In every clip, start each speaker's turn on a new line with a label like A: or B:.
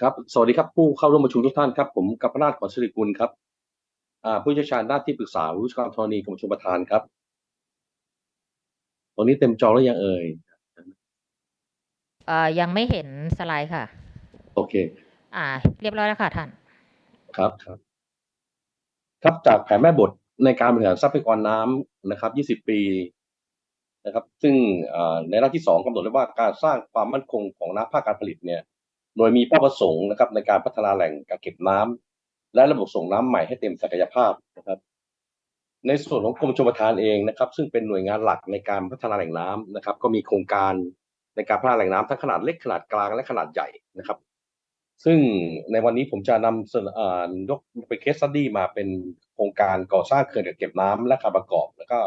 A: ครับ สวัสดีครับผู้เข้าร่วมประชุมทุกท่านครับ ผมกัปนาทขอสิริกุลครับอ่าผู้เชี่ยวชาญด้านที่ปรึกษาวิศวกรรมธรณีกรมชลประทานครับ ตรงนี้เต็มจอแล้วยังเอ่ย
B: เอ่อยังไม่เห็นสไลด์ค่ะ
A: โอเค
B: อ่า เรียบร้อยแล้วค่ะท่าน
A: ครับครับ ครับจากแผนแม่บทในการบริหารทรัพยากรน้ำนะครับ 20 ปีนะครับ ซึ่งอ่าในหน้าที่สองกำหนดไว้ว่าการสร้างความมั่นคงของน้ำภาคการผลิตเนี่ย โดยมีเป้าประสงค์นะครับในการพัฒนาแหล่งกักเก็บน้ำและระบบส่งน้ำใหม่ให้เต็มศักยภาพนะครับในส่วนของกรมชลประทานเองนะครับ ซึ่งเป็นหน่วยงานหลักในการพัฒนาแหล่งน้ำนะครับ ก็มีโครงการในการพัฒนาแหล่งน้ำทั้งขนาดเล็กขนาดกลางและขนาดใหญ่นะครับ ซึ่งในวันนี้ผมจะนำเสนอยกเป็นเคสสตัดดี้มาเป็นโครงการก่อสร้างเขื่อนกักเก็บน้ำและการประกอบ แล้วก็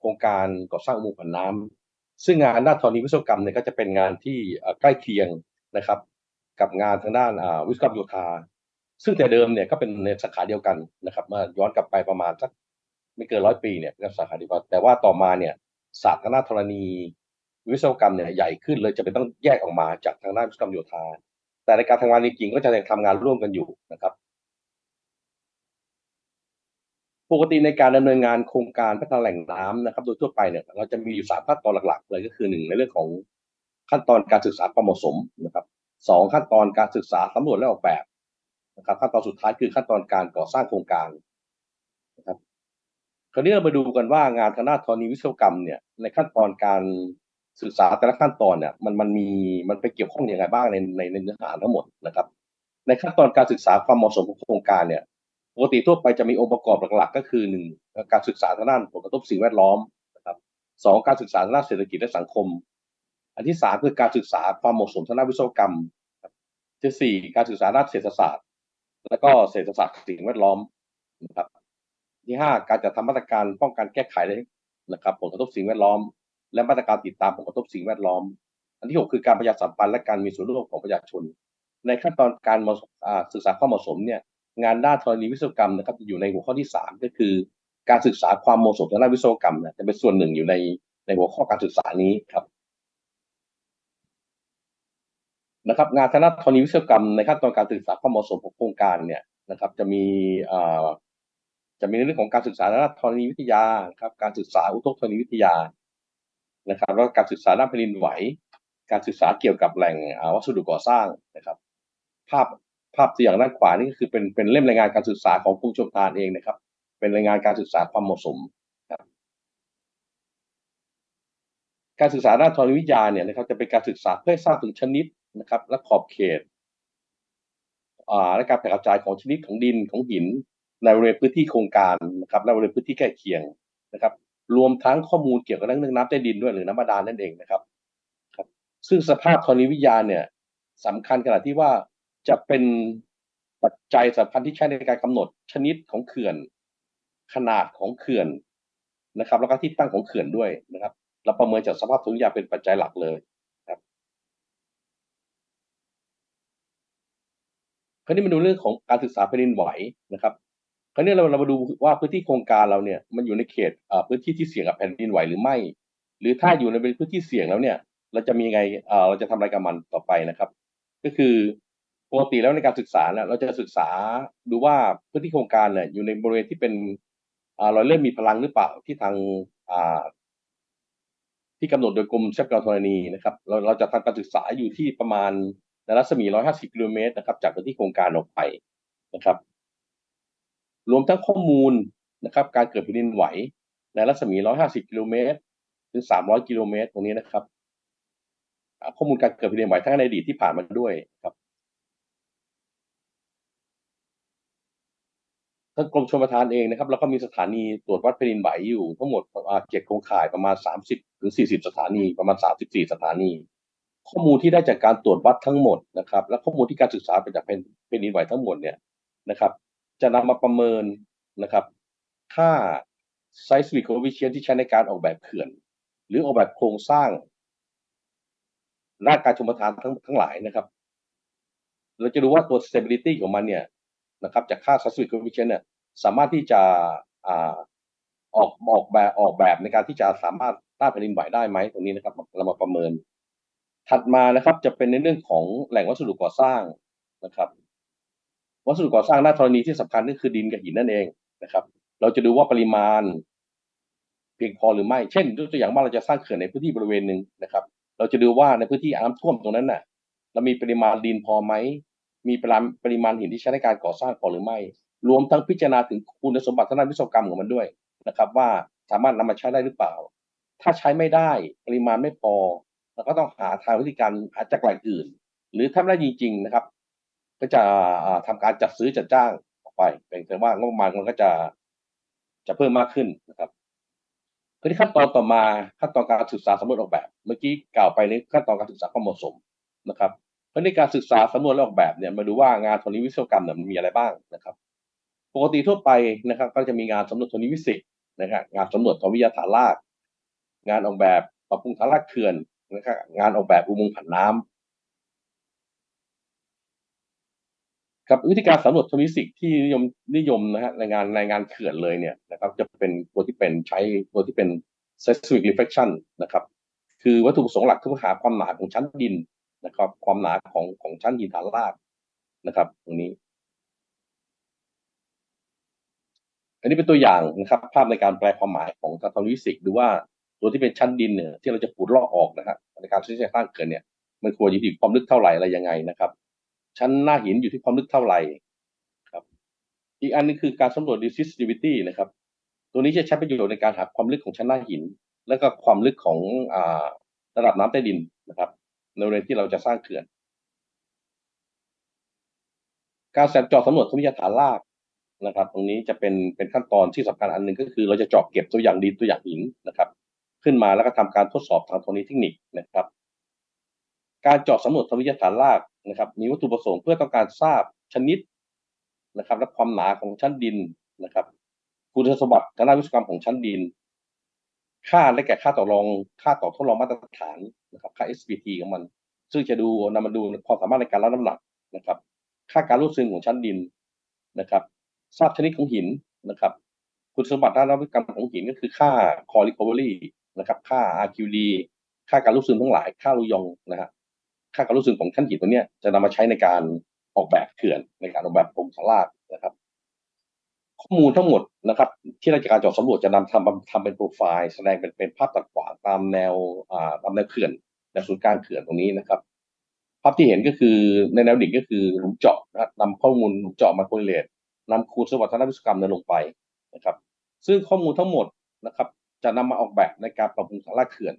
A: โครงการก่อสร้างอุโมงค์ผันน้ำซึ่งงานด้านธรณีวิศวกรรมเนี่ยก็จะเป็นงานที่ใกล้เคียงนะครับ กับงานทางด้านอ่าวิศวกรรมโยธา ซึ่งแต่เดิมเนี่ยก็เป็นในสาขาเดียวกันนะครับมาย้อนกลับไปประมาณสักไม่เกินร้อยปีเนี่ยเป็นสาขาเดียวกันแต่ว่าต่อมาเนี่ยศาสตร์ทางด้านธรณี วิศวกรรมเนี่ยใหญ่ขึ้นเลยจะเป็นต้องแยกออกมาจากทางด้านวิศวกรรมโยธา แต่ในการทำงานจริงๆก็จะยังทำงานร่วมกันอยู่นะครับปกติในการดำเนินงานโครงการพัฒนาแหล่งน้ำนะครับ โดยทั่วไปเนี่ยเราจะมีอยู่สามขั้นตอนหลักๆเลยก็คือหนึ่งในเรื่องของขั้นตอนการศึกษาความเหมาะสมนะครับ สองขั้นตอนการศึกษาสำรวจและออกแบบนะครับขั้นตอนสุดท้ายคือขั้นตอนการก่อสร้างโครงการนะครับคราวนี้เรามาดูกันว่างานทางด้านธรณีวิศวกรรมเนี่ยในขั้นตอนการศึกษาแต่ละขั้นตอนเนี่ยมันมันมีมันไปเกี่ยวข้องอย่างไรบ้างในในในเนื้อหาทั้งหมดนะครับ ในขั้นตอนการศึกษาความเหมาะสมของโครงการเนี่ยปกติทั่วไปจะมีองค์ประกอบหลักๆ ก็คือหนึ่งการศึกษาทางด้านผลกระทบสิ่งแวดล้อมนะครับสองการศึกษาทางด้านเศรษฐกิจและสังคม อันที่สามคือการศึกษาความเหมาะสมทางด้านวิศวกรรมที่สี่การศึกษาด้านเศรษฐศาสตร์ แล้วก็เศรษฐศาสตร์สิ่งแวดล้อมนะครับ ที่ห้าการจัดทำมาตรการป้องกันแก้ไขนะครับ ผลกระทบสิ่งแวดล้อม และมาตรการติดตามผลกระทบสิ่งแวดล้อม อันที่หกคือการประชาสัมพันธ์และการมีส่วนร่วมของประชาชน ในขั้นตอนการมาศึกษาความเหมาะสมเนี่ยงานด้านธรณีวิศวกรรมนะครับจะอยู่ในหัวข้อที่สามก็คือ การศึกษาความเหมาะสมทางด้านวิศวกรรมเนี่ยจะเป็นส่วนหนึ่งอยู่ในในหัวข้อการศึกษานี้ครับ นะครับงานทางด้านธรณีวิศวกรรมในขั้นตอนการศึกษาความเหมาะสมของโครงการเนี่ยนะครับ จะมีอ่าจะมีในเรื่องของการศึกษาด้านธรณีวิทยาครับการศึกษาอุทกธรณีวิทยานะครับแล้วการศึกษาด้านแผ่นดินไหว การศึกษาเกี่ยวกับแหล่งวัสดุก่อสร้างนะครับ ภาพภาพตัวอย่างด้านขวานี่ก็คือเป็นเป็นเล่มรายงานการศึกษาของกรมชลประทานเองนะครับ เป็นรายงานการศึกษาความเหมาะสมครับการศึกษาด้านธรณีวิทยาเนี่ยนะครับจะเป็นการศึกษาเพื่อสร้างถึงชนิด นะครับ และขอบเขตอ่าและการแผ่กระจายของชนิดของดินของหิน ในบริเวณพื้นที่โครงการนะครับและบริเวณพื้นที่ใกล้เคียงนะครับ รวมทั้งข้อมูลเกี่ยวกับเรื่องน้ำใต้ดินด้วยหรือน้ำบาดาลนั่นเองนะครับครับ ซึ่งสภาพธรณีวิทยาเนี่ยสำคัญขนาดที่ว่าจะเป็นปัจจัยสำคัญที่ใช้ในการกำหนดชนิดของเขื่อน ขนาดของเขื่อนนะครับ แล้วก็ที่ตั้งของเขื่อนด้วยนะครับเราประเมินจากสภาพธรณีวิทยาเป็นปัจจัยหลักเลยครับ คราวนี้มาดูเรื่องของการศึกษาแผ่นดินไหวนะครับคราวนี้เราเรามาดูว่าพื้นที่โครงการเราเนี่ยมันอยู่ในเขตพื้นที่ที่เสี่ยงกับแผ่นดินไหวหรือไม่ หรือถ้าอยู่ในเป็นพื้นที่เสี่ยงแล้วเนี่ย เราจะมีไงเราจะทำอะไรกับมันต่อไปนะครับ ก็คือปกติแล้วในการศึกษาเนี่ยเราจะศึกษาดูว่าพื้นที่โครงการเนี่ยอยู่ในบริเวณที่เป็นรอยเลื่อนมีพลังหรือเปล่าที่ทางที่กำหนดโดยกรมทรัพยากรธรณีนะครับ เราเราจะทำการศึกษาอยู่ที่ประมาณ ในรัศมี 150 กิโลเมตรนะครับ จากพื้นที่โครงการออกไปนะครับ รวมทั้งข้อมูลนะครับ การเกิดแผ่นดินไหว ในรัศมี 150 กิโลเมตรถึง 300 กิโลเมตร ตรงนี้นะครับ ข้อมูลการเกิดแผ่นดินไหวทั้งในอดีตที่ผ่านมาด้วยครับทางกรมชลประทานเองนะครับ แล้วก็มีสถานีตรวจวัดแผ่นดินไหวอยู่ทั้งหมดเจ็ดโครงข่ายประมาณ 30ถึง40 สถานีประมาณ 34 สถานี ข้อมูลที่ได้จากการตรวจวัดทั้งหมดนะครับ และข้อมูลที่การศึกษาไปจากแผ่นแผ่นดินไหวทั้งหมดเนี่ยนะครับ จะนำมาประเมินนะครับค่า seismic coefficient ที่ใช้ในการออกแบบเขื่อน หรือออกแบบโครงสร้างด้านการชลประทานทั้งทั้งหลายนะครับ เราจะดูว่าตัว stability ของมันเนี่ยนะครับจากค่า seismic coefficient เนี่ยสามารถที่จะอ่าออกออกแบบออกแบบในการที่จะสามารถต้านแผ่นดินไหวได้ไหมตรงนี้นะครับ เรามาประเมิน ถัดมานะครับจะเป็นในเรื่องของแหล่งวัสดุก่อสร้างนะครับ วัสดุก่อสร้างหน้าธรณีที่สำคัญก็คือดินกับหินนั่นเองนะครับ เราจะดูว่าปริมาณ เพียงพอหรือไม่ เช่นยกตัวอย่างว่าเราจะสร้างเขื่อนในพื้นที่บริเวณหนึ่งนะครับ เราจะดูว่าในพื้นที่น้ำท่วมตรงนั้นน่ะเรามีปริมาณดินพอไหมมีปริมาณปริมาณหินที่ใช้ในการก่อสร้างพอหรือไม่ รวมทั้งพิจารณาถึงคุณสมบัติทางด้านวิศวกรรมของมันด้วยนะครับ ว่าสามารถนำมาใช้ได้หรือเปล่า ถ้าใช้ไม่ได้ปริมาณไม่พอ เราก็ต้องหาทางวิธีการหาจากแหล่งอื่น หรือถ้าไม่ได้จริง ๆ นะครับ ก็จะอ่าทำการจัดซื้อจัดจ้างออกไปเป็นแต่ว่างบประมาณมันก็จะจะเพิ่มมากขึ้นนะครับทีนี้ขั้นตอนต่อมาขั้นตอนการศึกษาสำรวจออกแบบ เมื่อกี้กล่าวไปในขั้นตอนการศึกษาความเหมาะสมนะครับเพราะในการศึกษาสำรวจและออกแบบเนี่ยมาดูว่างานธรณีวิศวกรรมเนี่ยมันมีอะไรบ้างนะครับ ปกติทั่วไปนะครับ ก็จะมีงานสำรวจธรณีวิสิตนะครับงานสำรวจทางวิทยาฐานราก งานออกแบบปรับปรุงฐานรากเขื่อน นะครับงานออกแบบอุโมงค์ผันน้ำครับวิธีการสำรวจธรณีวิสิตที่นิยมนิยมนะฮะในงานในงานเขื่อนเลยเนี่ยนะครับ จะเป็นตัวที่เป็นใช้ตัวที่เป็น seismic reflection นะครับ คือวัตถุประสงค์หลักคือหาความหนาของชั้นดินนะครับ ความหนาของของชั้นหินฐานรากนะครับ ตรงนี้ อันนี้เป็นตัวอย่างนะครับ ภาพในการแปลความหมายของทางธรณีวิสิกดูว่า ตัวที่เป็นชั้นดินเนี่ยที่เราจะขุดลอกออกนะครับในการใช้สร้างเขื่อนเนี่ย มันควรอยู่ที่ความลึกเท่าไหร่อะไรยังไงนะครับ ชั้นหน้าหินอยู่ที่ความลึกเท่าไหร่ครับ อีกอันนึงคือการสำรวจ resistivity นะครับ ตัวนี้จะใช้ประโยชน์ในการหาความลึกของชั้นหน้าหิน แล้วก็ความลึกของอ่าระดับน้ำใต้ดินนะครับ ในบริเวณที่เราจะสร้างเขื่อน การแสนเจาะสำรวจทวิทยาฐานรากนะครับ ตรงนี้จะเป็นเป็นขั้นตอนที่สำคัญอันหนึ่งก็คือ เราจะเจาะเก็บตัวอย่างดินตัวอย่างหินนะครับ ขึ้นมาแล้วก็ทำการทดสอบทางธรณีเทคนิคนะครับ การเจาะสำรวจทวิทยาฐานรากนะครับ มีวัตถุประสงค์เพื่อต้องการทราบชนิดนะครับ และความหนาของชั้นดินนะครับ คุณสมบัติทางด้านวิศวกรรมของชั้นดิน ค่าได้แก่ค่าต่อรองค่าต่อทดลองมาตรฐานนะครับค่า SPT ของมัน ซึ่งจะดูนำมาดูความสามารถในการรับน้ำหนักนะครับ ค่าการรูดซึมของชั้นดินนะครับทราบชนิดของหินนะครับ คุณสมบัติด้านนวัตกรรมของหินก็คือค่า core recovery นะครับ ค่า RQD ค่าการรูดซึมทั้งหลาย ค่ารูยองนะฮะค่าการรูดซึมของชั้นหินตัวเนี้ยจะนำมาใช้ในการออกแบบเขื่อนในการออกแบบโครงสร้างนะครับ ข้อมูลทั้งหมดนะครับ ที่ราจะการจาะสำรวจจะนำทำทำเป็นโปรไฟล์แสดงเป็นเป็นภาพตัดขวางตามแนวอ่าตามแนวเขื่อนแนวศูนย์กลางเขื่อนตรงนี้นะครับภาพที่เห็นก็คือในแนวดิ่งก็คือหลุมเจาะนะครับนำข้อมูลหลุมเจาะมาโคเรเลตนำคูณสมบัติทางด้านวิศวกรรมนั้นลงไปนะครับ ซึ่งข้อมูลทั้งหมดนะครับ จะนำมาออกแบบในการปรับปรุงฐานรากเขื่อน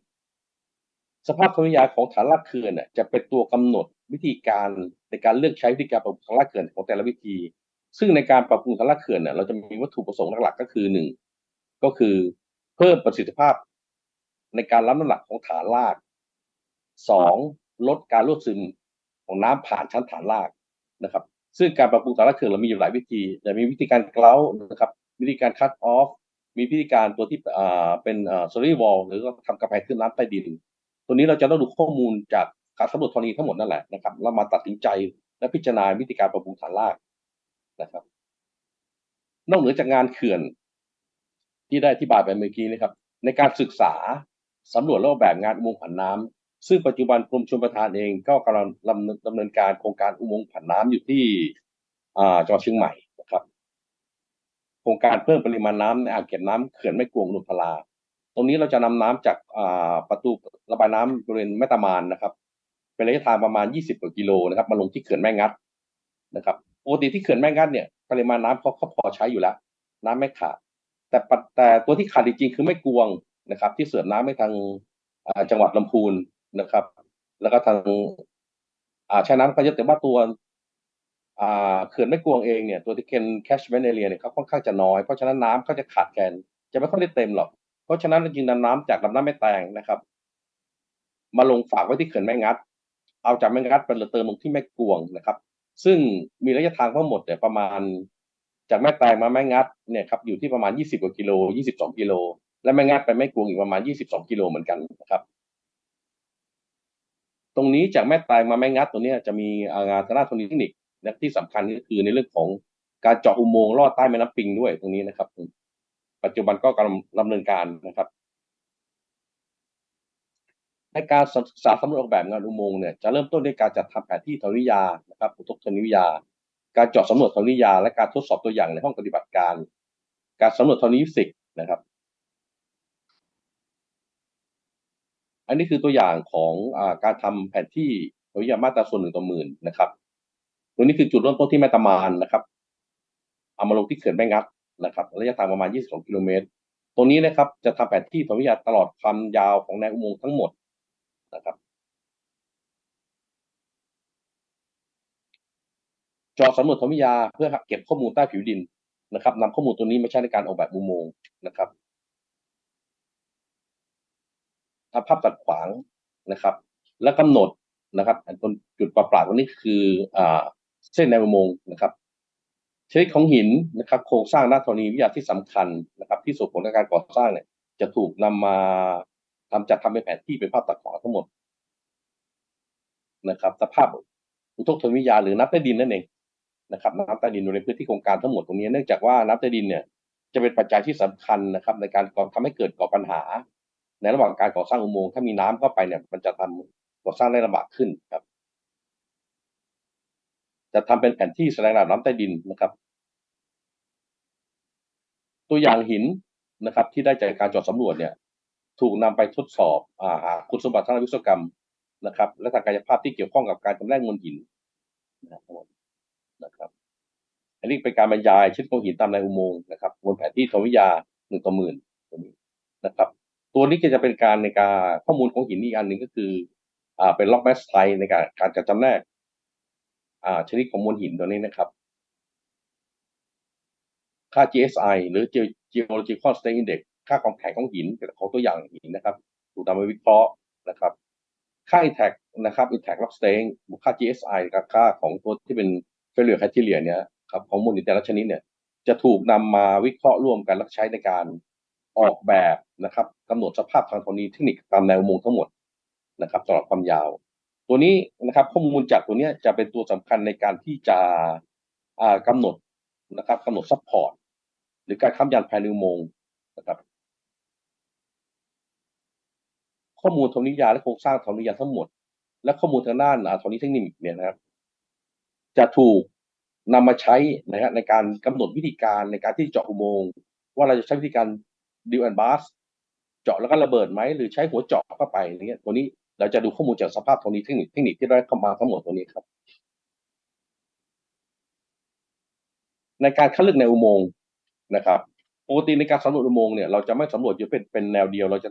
A: สภาพธรรมยาของฐานรากเขื่อนเนี่ยจะเป็นตัวกำหนดวิธีการในการเลือกใช้วิธีการปรับปรุงฐานรากเขื่อนของแต่ละวิธี ซึ่งในการปรับปรุงฐานรากเขื่อนเนี่ยเราจะมีวัตถุประสงค์หลักๆก็คือหนึ่งก็คือเพิ่มประสิทธิภาพในการรับน้ำหนักของฐานรากสองลดการรั่วซึมของน้ำผ่านชั้นฐานรากนะครับ ซึ่งการปรับปรุงฐานรากเขื่อนเรามีอยู่หลายวิธีจะมีวิธีการเกลานะครับ วิธีการคั t ออฟ มีวิธีการตัวที่เป็นอ่า solid wall หรือว่าทำกำแพงขึ้นน้ำใต้ดิน ตัวนี้เราจะต้องดูข้อมูลจากการสำรวจธรณีทั้งหมดนั่นแหละนะครับแล้วมาตัดสินใจและพิจารณาวิธีการปรับปรุงฐานรากนะครับ นอกเหนือจากงานเขื่อน ที่ได้อธิบายไปเมื่อกี้นะครับ ในการศึกษาสำรวจและออกแบบงานอุโมงค์ผันน้ำซึ่งปัจจุบันกรมชลประทานเองก็กำลังดำเนินการโครงการอุโมงค์ผันน้ำอยู่ที่จังหวัดเชียงใหม่ โครงการเพิ่มปริมาณน้ำในอ่างเก็บน้ำเขื่อนแม่กวงนุมพลา ตรงนี้เราจะนำน้ำจากประตูระบายน้ำบริเวณแม่ตะมานนะครับ เป็นระยะทางประมาณ 20กว่ากิโลนะครับ มาลงที่เขื่อนแม่งัดนะครับปกติที่เขื่อนแม่งัดเนี่ยปริมาณน้ำเขาเขาพอใช้อยู่แล้ว น้ำไม่ขาดแต่แต่ตัวที่ขาดจริงๆคือแม่กวงนะครับ ที่เสิร์ฟน้ำให้ทางจังหวัดลำพูนนะครับ แล้วก็ทางอ่าใช้น้ำก็เยอะแต่ว่าตัว เขื่อนแม่กวงเองเนี่ยตัวที่เคนแคชเมนเอเรียเนี่ยเขาค่อนข้างจะน้อย เพราะฉะนั้นน้ำเขาจะขาดแคลนจะไม่ค่อยได้เต็มหรอก เพราะฉะนั้นเราจึงนำน้ำจากลำน้ำแม่แตงนะครับ มาลงฝากไว้ที่เขื่อนแม่งัด เอาจากแม่งัดไปเติมลงที่แม่กวงนะครับ ซึ่งมีระยะทางทั้งหมดเนี่ยประมาณ จากแม่แตงมาแม่งัดเนี่ยครับอยู่ที่ประมาณ 20กว่ากิโล 22 กิโล และแม่งัดไปแม่กวงอีกประมาณ 22 กิโลเหมือนกันนะครับตรงนี้จากแม่แตงมาแม่งัดตัวเนี้ยจะมีอ่างานทางด้านเทคนิค และที่สำคัญก็คือในเรื่องของการเจาะอุโมงค์ลอดใต้แม่น้ำปิงด้วยตรงนี้นะครับ ปัจจุบันก็กำลังดำเนินการนะครับในการศึกษาสำรวจออกแบบงานอุโมงค์เนี่ยจะเริ่มต้นด้วยการจัดทำแผนที่ธรณียานะครับอุทกธรณีวิทยา การเจาะสำรวจธรณียา และการทดสอบตัวอย่างในห้องปฏิบัติการ การสำรวจธรณีฟิสิกส์นะครับ อันนี้คือตัวอย่างของอการทำแผนที่ธรณียามาตราส่วนหนึ่งต่อหมื่นนะครับ ตัวนี้คือจุดเริ่มต้นที่แม่ตะมานนะครับเอามาลงที่เขื่อนแม่งัดนะครับระยะทางประมาณ 22 กิโลเมตรตรงนี้นะครับจะทำแผนที่ธรณียาตลอดความยาวของแนวอุโมงค์ทั้งหมดนะครับจาะสำรวจธรณียาเพื่อเก็บข้อมูลใต้ผิวดินนะครับนำข้อมูลตัวนี้มาใช้ในการออกแบบอุโมงค์นะครับทำภาพตัดขวางนะครับ และกำหนดนะครับจุดประปราดวันนี้คืออ่า เส้นแนอุโมงค์นะครับชนิดของหินนะครับ โครงสร้างด้านธรณีวิทยาที่สำคัญนะครับ ที่ส่งผลในการก่อสร้างเนี่ย จะถูกนำมาทำจัดทำเป็นแผนที่เป็นภาพตัดขวางทั้งหมดนะครับ สภาพอุทกธรณีวิทยาหรือน้ำใต้ดินนั่นเองนะครับน้ำใต้ดินอยู่ในพื้นที่โครงการทั้งหมดตรงนี้เนื่องจากว่าน้ำใต้ดินเนี่ยจะเป็นปัจจัยที่สำคัญนะครับ ในการก่อทำให้เกิดก่อปัญหา ในระหว่างการก่อสร้างอุโมงค์ถ้ามีน้ำเข้าไปเนี่ย มันจะทำก่อสร้างได้ลำบากขึ้นครับ จะทำเป็นแผนที่แสดงระดับน้ำใต้ดินนะครับ ตัวอย่างหินนะครับ ที่ได้จากการจาะสำรวจเนี่ย ถูกนำไปทดสอบอ่าคุณสมบัติทางวิศวกรรมนะครับ และทางกายภาพที่เกี่ยวข้องกับการจำแนกมวลหินนะครับนะครับอันนี้เป็นการบรรยายชิ้นของหินตามในอุโมงค์นะครับบนแผนที่ธรณีวิทยาหนึ่งต่อหมื่นตัวนี้นะครับ ตัวนี้ก็จะเป็นการในการข้อมูลของหินอีกอันหนึ่งก็คือ อ่าเป็นล็อกแมสไทในการการจัดจำแนก ชนิดของมวลหินตัวนี้นะครับ ค่า GSI หรือ Geological Strength Index ค่าความแข็งของหินของตัวอย่างหินนะครับถูกนำมาวิเคราะห์นะครับ ค่า Intact นะครับ Intact Rock Strength ค่า GSI กับค่าของตัวที่เป็น Failure Criteria เนี่ยครับของมวลหินแต่ละชนิดเนี่ย จะถูกนำมาวิเคราะห์ร่วมกันและใช้ในการออกแบบนะครับกำหนดสภาพทางธรณีเทคนิคตามแนวอุโมงค์ทั้งหมดนะครับตลอดความยาว ตัวนี้นะครับข้อมูลจากตัวนี้จะเป็นตัวสำคัญในการที่จะอ่ากำหนดนะครับกำหนดซัพพอร์ตหรือการค้ำยันภายในอุโมงค์นะครับ ข้อมูลธรณียาและโครงสร้างธรณียาทั้งหมด และข้อมูลทางด้านอ่าธรณีเทคนิคเนี่ยนะครับ จะถูกนำมาใช้นะฮะในการกำหนดวิธีการในการที่เจาะอุโมงค์ว่าเราจะใช้วิธีการดิวแอนบาสเจาะแล้วก็ระเบิดไหมหรือใช้หัวเจาะเข้าไปอย่างเงี้ยตัวนี้ เราจะดูข้อมูลจากสภาพธรณีเทคนิคเทคนิคที่ได้เข้ามาทั้งหมดตัวนี้ครับ ในการคัดเลือกในอุโมงค์นะครับปกติในการสำรวจอุโมงค์เนี่ยเราจะไม่สำรวจอยู่เป็นเป็นแนวเดียว เราจะ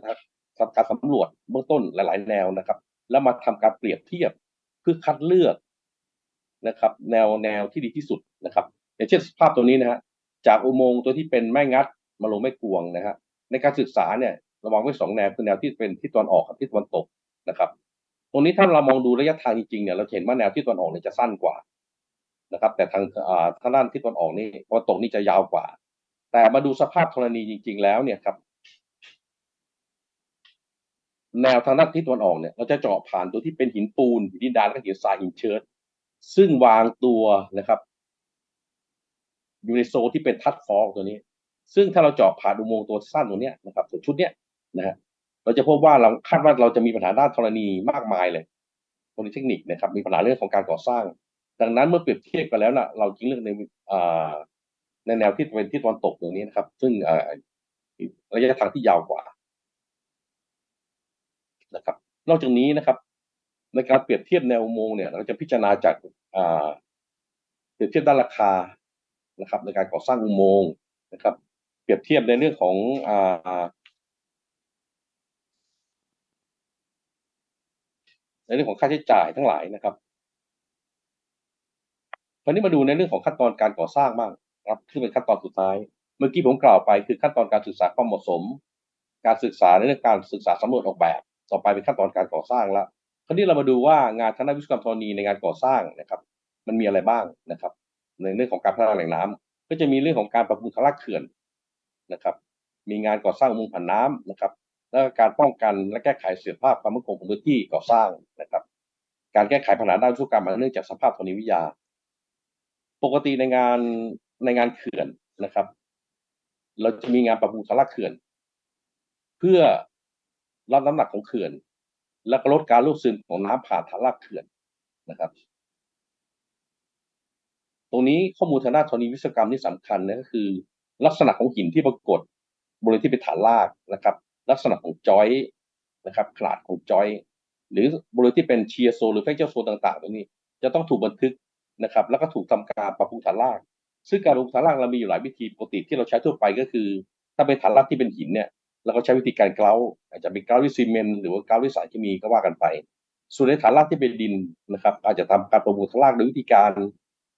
A: ทำการสำรวจเบื้องต้นหลาย ๆ แนวนะครับ แล้วมาทำการเปรียบเทียบเพื่อคัดเลือกนะครับ แนวแนวที่ดีที่สุดนะครับอย่างเช่นภาพตัวนี้นะฮะจากอุโมงค์ตัวที่เป็นแม่งัดมาลงแม่กวงนะฮะในการศึกษาเนี่ยเราวางไว้สองแนวคือแนวที่เป็นที่ตะวันออกกับที่ตะวันตก นะครับ ตรงนี้ถ้าเรามองดูระยะทางจริงๆเนี่ยเราเห็นว่าแนวที่ตะวันออกเนี่ยจะสั้นกว่านะครับ แต่ทางอ่าทางด้านที่ตะวันออกนี่ตะวันตกนี่จะยาวกว่า แต่มาดูสภาพธรณีจริง ๆ แล้วเนี่ยครับ แนวทางด้านทิศตะวันออกเนี่ยเราจะเจาะผ่านตัวที่เป็นหินปูนหินดินดานและหินทรายหินเชิดซึ่งวางตัวนะครับ อยู่ในโซนที่เป็นทัดฟอกตัวนี้ ซึ่งถ้าเราเจาะผ่านอุโมงค์ตัวสั้นตัวเนี้ยนะครับตัวชุดเนี้ยนะฮะ เราจะพบว่าเราคาดว่าเราจะมีปัญหาด้านธรณีมากมายเลยธรณีเทคนิคนะครับ มีปัญหาเรื่องของการก่อสร้าง ดังนั้นเมื่อเปรียบเทียบกันแล้วนะเราจึงเลือกในในแนวที่เป็นที่ตะวันตกตรงนี้นะครับ ซึ่งอ่าระยะทางที่ยาวกว่านะครับ นอกจากนี้นะครับ ในการเปรียบเทียบแนวอุโมงค์เนี่ย เราจะพิจารณาจากเปรียบเทียบด้านราคานะครับ ในการก่อสร้างอุโมงค์นะครับ เปรียบเทียบในเรื่องของอ่าใน เรื่องของค่าใช้จ่ายทั้งหลายนะครับคราวนี้มาดูในเรื่องของขั้นตอนการก่อสร้างบ้างครับซึ่งเป็นขั้นตอนสุดท้าย เมื่อกี้ผมกล่าวไปคือขั้นตอนการศึกษาความเหมาะสม การศึกษาในเรื่องการศึกษาสำรวจออกแบบ ต่อไปเป็นขั้นตอนการก่อสร้างแล้วคราวนี้เรามาดูว่างานทางด้านวิศวกรรมธรณีในงานก่อสร้างนะครับ มันมีอะไรบ้างนะครับ ในเรื่องของการพัฒนาแหล่งน้ำก็จะมีเรื่องของการปรับปรุงทางลาดเขื่อนนะครับ มีงานก่อสร้างอุโมงค์ผ่านน้ำนะครับ แล้วก็การป้องกันและแก้ไขเสถียรภาพความมั่นคงของพื้นที่ก่อสร้างนะครับ การแก้ไขปัญหาด้านวิศวกรรมเนื่องจากสภาพธรณีวิทยา ปกติในงานในงานเขื่อนนะครับ เราจะมีงานปรับปรุงทางลาดเขื่อน เพื่อรับน้ำหนักของเขื่อน แล้วก็ลดการรั่วซึมของน้ำผ่านฐานรากเขื่อนนะครับ ตรงนี้ข้อมูลทางด้านธรณีวิศวกรรมที่สำคัญนะก็คือ ลักษณะของหินที่ปรากฏบริเวณที่เป็นฐานรากนะครับ ลักษณะของจอยนะครับขนาดของจอยหรือบริเวณที่เป็นเชียร์โซนหรือแฟกเจอร์โซนต่างๆตรงนี้ จะต้องถูกบันทึกนะครับ แล้วก็ถูกทำการปรับปรุงฐานรากซึ่งการปรับปรุงฐานรากเรามีอยู่หลายวิธีปกติที่เราใช้ทั่วไปก็คือ ถ้าเป็นฐานรากที่เป็นหินเนี่ยเราก็ใช้วิธีการเกลาอาจจะเป็นเกลาด้วยซีเมนต์หรือว่าเกลาด้วยสารเคมีก็ว่ากันไป ส่วนในฐานรากที่เป็นดินนะครับ อาจจะทำการปรับปรุงฐานรากโดยวิธีการ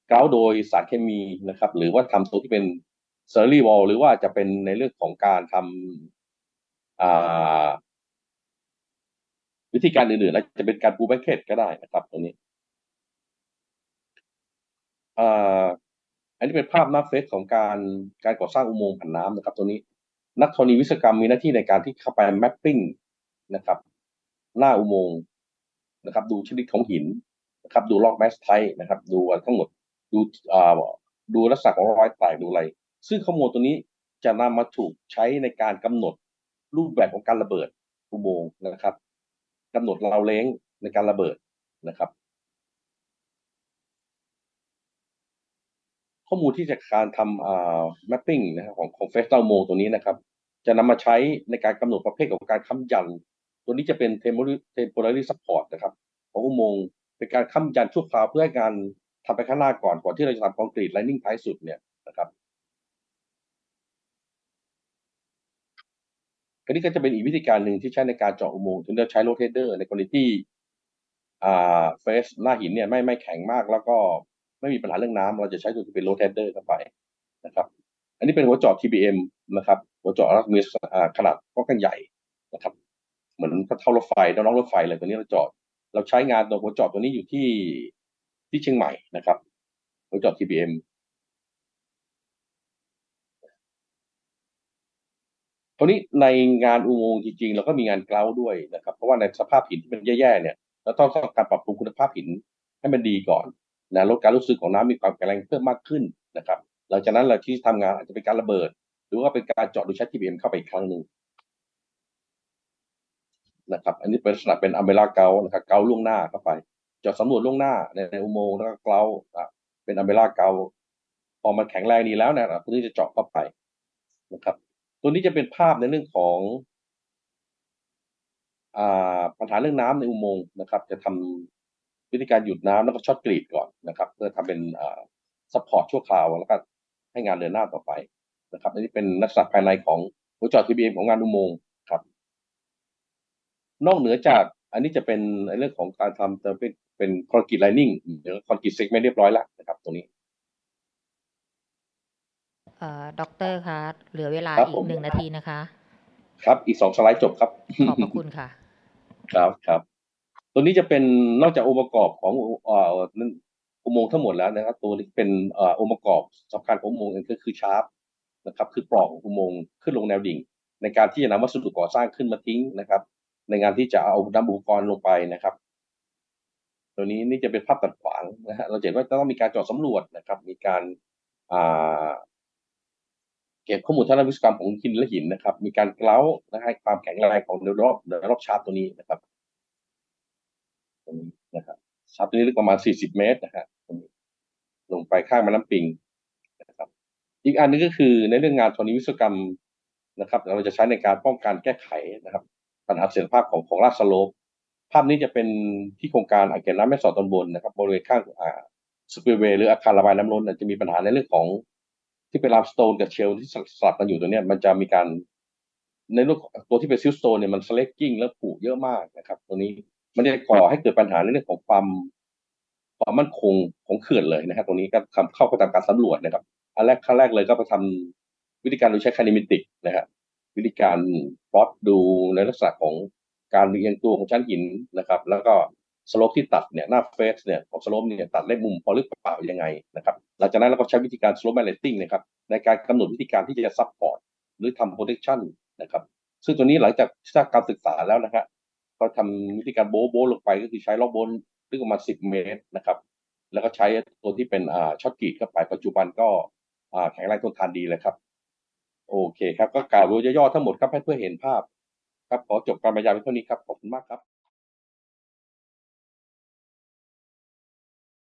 A: เกลาโดยสารเคมีนะครับ หรือว่าทำตัวที่เป็นเซอร์รี่วอลหรือว่าจะเป็นในเรื่องของการทำอ่า วิธีการอื่นๆแล้วจะเป็นการปูแบงเกตก็ได้นะครับตรงนี้อันนี้เป็นภาพหน้าเฟซของการการก่อสร้างอุโมงค์ผันน้ำนะครับ ตัวนี้ นักธรณีวิศวกรรมมีหน้าที่ในการที่เข้าไปแมปปิ้งนะครับ หน้าอุโมงค์นะครับ ดูชนิดของหินนะครับ ดูลอกแมสไทนะครับ ดูทั้งหมดดูอ่าดูลักษณะของรอยแตกดูอะไร ซึ่งข้อมูลตัวนี้จะนำมาถูกใช้ในการกำหนด รูปแบบของการระเบิดอุโมงค์นะครับกำหนดเราเล้งในการระเบิดนะครับ ข้อมูลที่จากการทำอ่า mapping นะครับของของเฟสต a โมตัวนี้นะครับ จะนำมาใช้ในการกำหนดประเภทของการค้ำยัน ตัวนี้จะเป็น temporary temporary support นะครับของอุโมงค์เป็นการค้ำยันชั่วคราวเพื่อให้การทำไปข้างหน้าก่อนก่อนที่เราจะทำคอนกรีตไลนิ่งท้ายสุดเนี่ยนะครับ อันนี้ก็จะเป็นอีกวิธีการหนึ่งที่ใช้ในการเจาะอุโมงค์ถึงจะใช้โรเทเดอร์ในกรณีที่อ่าเฟสหน้าหินเนี่ยไม่ไม่แข็งมากแล้วก็ไม่มีปัญหาเรื่องน้ำเราจะใช้ตัวที่เป็นโรเทเดอร์เข้าไปนะครับ อันนี้เป็นหัวเจาะ TBM นะครับ หัวเจาะมีอ่าขนาดค่อนข้างใหญ่นะครับ เหมือนเท่ารถไฟน้องรถไฟเลยตัวนี้เราเจาะเราใช้งานตัวหัวเจาะตัวนี้อยู่ที่ที่เชียงใหม่นะครับหัวเจาะ TBM คราวนี้ในงานอุโมงค์จริงๆเราก็มีงานเกลาด้วยนะครับ เพราะว่าในสภาพหินที่มันแย่ๆเนี่ยเราต้องต้องการปรับปรุงคุณภาพหินให้มันดีก่อนนะลดการรู้สึกของน้ำมีความแข็งแรงเพิ่มมากขึ้นนะครับ หลังจากนั้นเราที่ทำงานอาจจะเป็นการระเบิด หรือว่าเป็นการเจาะโดยใช้ TBM เบมเข้าไปอีกครั้งหนึ่งนะครับ อันนี้เป็นลักษณะเป็นอัมเบลาเกลนะครับเกลาล่วงหน้าเข้าไปเจาะสำรวจล่วงหน้าในอุโมงค์แล้วก็เกลาเป็นอัมเบลาเกลพอมันแข็งแรงดีแล้วนี่ยเราก็จะเจาะเข้าไปนะครับ ตัวนี้จะเป็นภาพในเรื่องของอปัญหาเรื่องน้ำในอุโมงค์นะครับ จะทำวิธีการหยุดน้ำแล้วก็ช็อตกรีดก่อนนะครับ เพื่อทำเป็นอ่าซัพพอร์ตชั่วคราวแล้วก็ให้งานเดินหน้าต่อไปนะครับอันนี้เป็นลักษณะภายในของหัวจอด TBM ของงานอุโมงค์ครับ นอกเหนือจากอันนี้จะเป็นในเรื่องของการทำเป็นเป็นคอนกรีตไลนิ่งหรือคอนกรีตเซกเมนต์เรียบร้อยแล้วนะครับ ตรงนี้
B: ด็อกเตอร์คะเหลือเวลา
A: ครับ
B: อี
A: ผ
B: ก
A: ม
B: หนึ่งนาทีนะคะ
A: ครับอีกสองสไลด์จบครับ
B: ขอบพระคุณค่ะ
A: ครับครับ ตัวนี้จะเป็นนอกจากองค์ประกอบของเอ่อนั่นอุโมงค์ทั้งหมดแล้วนะครับ ตัวนี้เป็นเอ่อองค์ประกอบสำคัญของอุโมงค์ก็คือชาร์ปนะครับ คือปล่องอุโมงค์ขึ้นลงแนวดิ่ง ในการที่จะนำวัสดุก่อสร้างขึ้นมาทิ้งนะครับ ในงานที่จะเอานำอุปกรณ์ลงไปนะครับตัวนี้นี่จะเป็นภาพตัดขวางนะฮะเราจะเห็นว่าต้องมีการเจาะสำรวจนะครับ มีการอ่า เก็บข้อมูลทางด้านวิศวกรรมของหินและหินนะครับ มีการเกล้านะให้ความแข็งแรงของเดรอบเดรอบชาร์ปตัวนี้นะครับตรงนี้นะครับชาร์ปตัวนี้ลึกประมาณ 40 เมตรนะฮะตรงนี้ลงไปข้างแม่น้ำปิงนะครับ อีกอันนึงก็คือในเรื่องงานธรณีวิศวกรรมนะครับ เราจะใช้ในการป้องกันแก้ไขนะครับ ปัญหาเสื่อมภาพของของลาดสโลปภาพนี้จะเป็นที่โครงการอ่างเก็บน้ำแม่สอดตอนบนนะครับบริเวณข้างอ่าสปิลเวย์หรืออาคารระบายน้ำล้นเนี่ยจะมีปัญหาในเรื่องของ ที่เป็นลามสโตนกับเชลที่สลับกันอยู่ตัวเนี้ยมันจะมีการในรื่องของตัวที่เป็นซิลสโตนเนี่ยมันสเลกกิ้งแล้วผุเยอะมากนะครับ ตัวนี้มันจะก่อให้เกิดปัญหาในเรื่องของความความมั่นคงของเขื่อนเลยนะครับตรงนี้ก็ทำเข้าไปตามการสำรวจนะครับอันแรกขั้นแรกเลยก็ไปทำวิธีการโดยใช้คานิมิติกนะครับวิธีการพลอตดูในลักษณะของการเรียงตัวของชั้นหินนะครับ แล้วก็ สโลปที่ตัดเนี่ยหน้าเฟสเนี่ยของสโลปเนี่ยตัดได้มุมพอหรือเปล่ายังไงนะครับหลังจากนั้นเราก็ใช้วิธีการ slope balancing นะครับในการกำหนดวิธีการที่จะ support หรือทำ protection นะครับซึ่งตัวนี้หลังจากทราบการศึกษาแล้วนะฮะก็ทำวิธีการโบโบลงไปก็คือใช้ล็อกโบนลึกประมาณ10เมตรนะครับแล้วก็ใช้ตัวที่เป็นอ่าช็อตกีดเข้าไปปัจจุบันก็อ่าแข็งแรงทนทานดีเลยครับ โอเคครับ ก็กล่าวโดยย่อๆทั้งหมดครับให้เพื่อเห็นภาพ ครับขอจบการบรรยายไว้เท่านี้ครับ ขอบคุณมากครับ